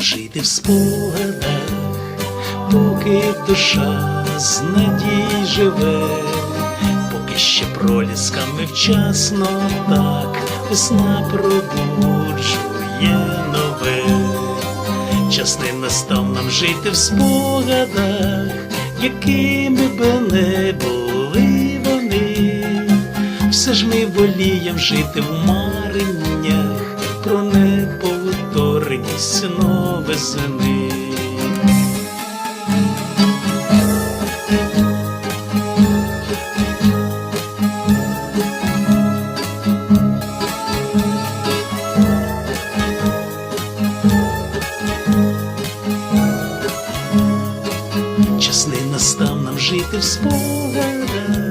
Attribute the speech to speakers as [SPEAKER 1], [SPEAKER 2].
[SPEAKER 1] жити в спогадах, поки душа з надій живе, поки ще пролісками вчасно так весна пробуджує нове. Час не настав нам жити в спогадах, якими би не були вони, все ж ми волієм жити в мареннях про пісню весни. Час не настав нам жити в спогадах